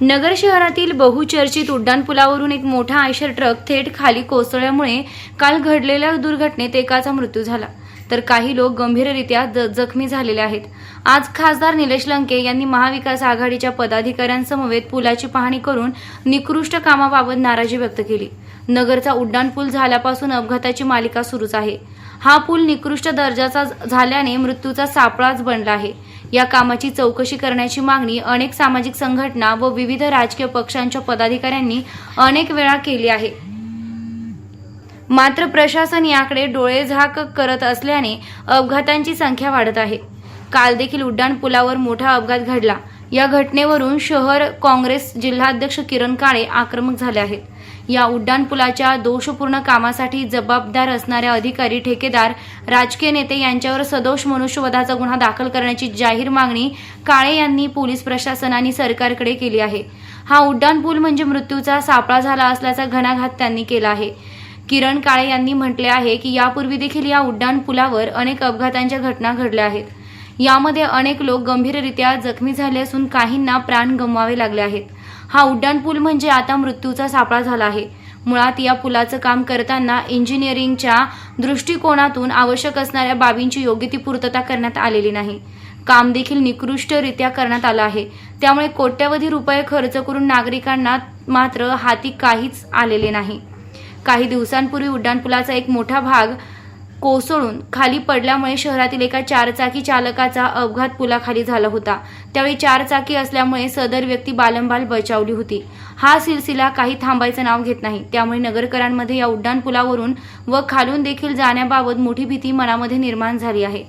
नगर शहरातील बहुचर्चित उड्डाणपुलावरून एक मोठा आयशर ट्रक थेट खाली कोसळल्यामुळे काल घडलेल्या दुर्घटनेत एकाचा मृत्यू झाला. तर काही लोक गंभीररित्या ज- जखमी झालेले आहेत. आज खासदार निलेश लंके यांनी महाविकास आघाडीच्या पदाधिकाऱ्यांसमवेत पुलाची पाहणी करून निकृष्ट कामाबाबत नाराजी व्यक्त केली. नगरचा उड्डाणपूल झाल्यापासून अपघाताची मालिका सुरूच आहे. हा पूल निकृष्ट दर्जाचा झाल्याने मृत्यूचा सापळाच बनला आहे. या कामाची चौकशी करण्याची मागणी अनेक सामाजिक संघटना व विविध राजकीय पक्षांच्या पदाधिकाऱ्यांनी अनेक वेळा केली आहे. मात्र प्रशासन याकडे डोळेझाक करत असल्याने अपघातांची संख्या वाढत आहे. काल देखील उड्डाण पुलावर मोठा अपघात घडला. या घटनेवरून शहर काँग्रेस जिल्हाध्यक्ष किरण काळे आक्रमक झाले आहेत. या उड्डाणपुलाच्या दोषपूर्ण कामासाठी जबाबदार असणाऱ्या अधिकारी ठेकेदार राजकीय नेते यांच्यावर सदोष मनुष्यवधाचा गुन्हा दाखल करण्याची जाहीर मागणी काळे यांनी पोलीस प्रशासन आणि सरकारकडे केली आहे. हा उड्डाणपूल म्हणजे मृत्यूचा सापळा झाला असल्याचा घणाघात त्यांनी केला आहे. किरण काळे यांनी म्हटले आहे की यापूर्वी देखील या उड्डाण पुलावर अनेक अपघातांच्या घटना घडल्या आहेत. यामध्ये अनेक लोक गंभीररित्या जखमी झाले असून काहींना प्राण गमवावे लागले आहेत. हा उड्डाण पूल म्हणजे आता मृत्यूचा सापळा झाला आहे. मुळात या पुलाचं काम करताना इंजिनिअरिंगच्या दृष्टिकोनातून आवश्यक असणाऱ्या बाबींची योग्य ती पूर्तता करण्यात आलेली नाही. काम देखील निकृष्टरित्या करण्यात आलं आहे. त्यामुळे कोट्यवधी रुपये खर्च करून नागरिकांना मात्र हाती काहीच आलेले नाही. काही दिवसांपूर्वी उड्डाणपुलाचा एक मोठा भाग कोसळून खाली पडल्यामुळे शहरातील एका चारचाकी चालकाचा अपघात पुलाखाली झाला होता. त्यावेळी चारचाकी असल्यामुळे सदर व्यक्ती बालंबाल बचावली होती. हा सिलसिला काही थांबायचं नाव घेत नाही. त्यामुळे नगरकरांमध्ये या उड्डाणपुलावरून व खालून देखील जाण्याबाबत मोठी भीती मनामध्ये निर्माण झाली आहे.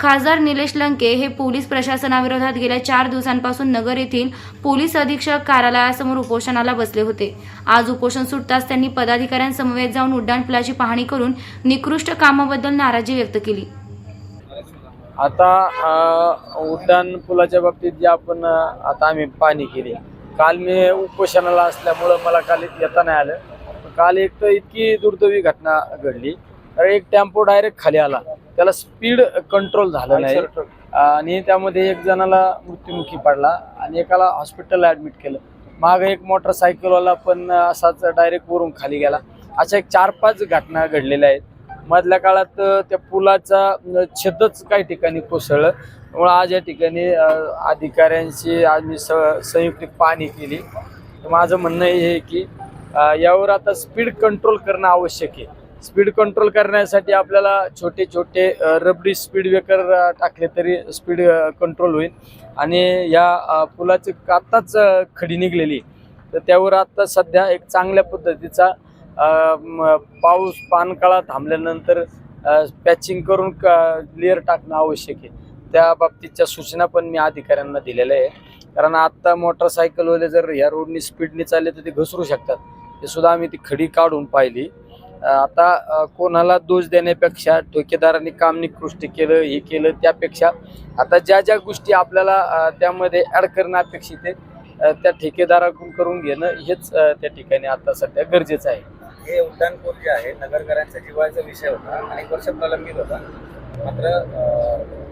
खासदार निलेश लंके हे पोलीस प्रशासनाविरोधात गेल्या चार दिवसांपासून नगर येथील पोलीस अधीक्षक कार्यालयासमोर उपोषणाला बसले होते. आज उपोषण सुटताच त्यांनी पदाधिकाऱ्यांसमवेत जाऊन उड्डाणपुलाची पाहणी करून निकृष्ट कामाबद्दल नाराजी व्यक्त केली. आता उड्डाणपुलाच्या उड्डाण पुलाच्या बाबतीत जे आपण आता आम्ही पाहणी केली. काल मी उपोषणाला असल्यामुळं मला काल येता नाही आलं. काल एक तर इतकी दुर्दैवी घटना घडली. तर एक टेम्पो डायरेक्ट खाली आला. त्याला स्पीड कंट्रोल झालं नाही. आणि त्यामध्ये एक जणाला मृत्युमुखी पडला आणि एकाला हॉस्पिटलला ऍडमिट केलं. माग एक मोटरसायकलवाला पण असाच डायरेक्ट वरून खाली गेला. अशा एक चार पाच घटना घडलेल्या आहेत. मधल्या काळात त्या पुलाचा अ, छतच काही ठिकाणी कोसळलं. त्यामुळे आज या ठिकाणी अधिकाऱ्यांशी आज मी स संयुक्त पाहणी केली. तर माझं म्हणणं हे आहे की यावर आता स्पीड कंट्रोल करणं आवश्यक आहे. स्पीड कंट्रोल करण्यासाठी आपल्याला छोटे छोटे रबडी स्पीड ब्रेकर टाकले तरी स्पीड कंट्रोल होईल. आणि या पुलाची आत्ताच खडी निघलेली. तर त्यावर आत्ता सध्या एक चांगल्या पद्धतीचा पाऊस पानकाळा थांबल्यानंतर पॅचिंग करून क लेअर टाकणं आवश्यक आहे. त्या बाबतीतच्या सूचना पण मी अधिकाऱ्यांना दिलेल्या आहे कारण आत्ता मोटरसायकलवाले जर ह्या रोडनी स्पीडने चालले तर ते घसरू शकतात. ते सुद्धा आम्ही ती खडी काढून पाहिली. आता कोणाला दोष देण्यापेक्षा ठेकेदारांनी काम निकृष्ट केलं हे केलं त्यापेक्षा आता ज्या ज्या गोष्टी आपल्याला त्यामध्ये ॲड करणं अपेक्षित आहे त्या ठेकेदाराकडून करून घेणं हेच त्या ठिकाणी आता सध्या गरजेचं आहे. हे उड्डाणपूल जे आहे नगरकरांच्या जिव्हाळ्याचा विषय होता अनेक वर्ष प्रलंबित होता. मात्र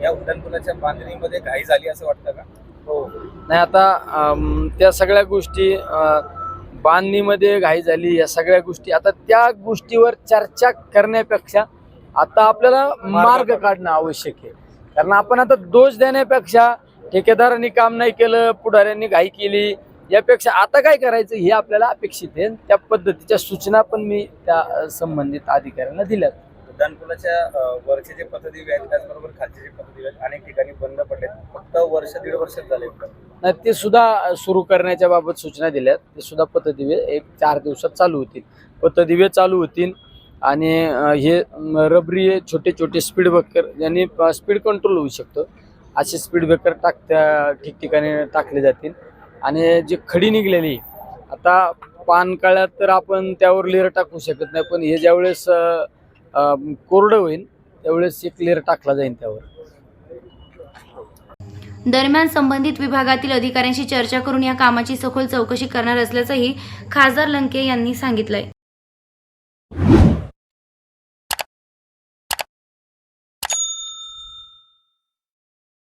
या उड्डाणपुलाच्या बांधणीमध्ये घाई झाली असं वाटतं का? हो. नाही आता त्या सगळ्या गोष्टी बांधणीमध्ये घाई झाली या सगळ्या गोष्टी. आता त्या गोष्टीवर चर्चा करण्यापेक्षा आता आपल्याला मार्ग काढणं. आवश्यक आहे. कारण आपण आता दोष देण्यापेक्षा ठेकेदारांनी काम नाही केलं पुढाऱ्यांनी घाई केली यापेक्षा आता काय करायचं हे आपल्याला अपेक्षित आहे. त्या पद्धतीच्या सूचना पण मी त्या संबंधित अधिकाऱ्यांना दिल्यात. उड्डाणपुलाच्या अं, वरचे जे पथदिवे आहेत त्याचबरोबर खालचे जे पथदिवे आहेत अनेक ठिकाणी बंद पडले फक्त वर्ष दीड वर्ष झाले ते सुद्धा सुरू करण्याच्या बाबत सूचना दिल्यात. ते सुद्धा पथदिवे एक चार दिवसात चालू होतील. पथदिवे चालू होतील आणि हे रबरी छोटे छोटे स्पीड ब्रेकर यांनी स्पीड कंट्रोल होऊ शकतं. असे स्पीड ब्रेकर टाकत्या ठिकठिकाणी टाकले जातील. आणि जे खडी निघलेली आता पानकाळ्यात तर आपण त्यावर लेअर टाकू शकत नाही. पण हे ज्यावेळेस कोरडं होईल त्यावेळेस एक लेअर टाकला जाईल त्यावर. दरम्यान संबंधित विभागातील अधिकाऱ्यांशी चर्चा करून या कामाची सखोल चौकशी करणार असल्याचंही खासदार लंके यांनी सांगितलंय.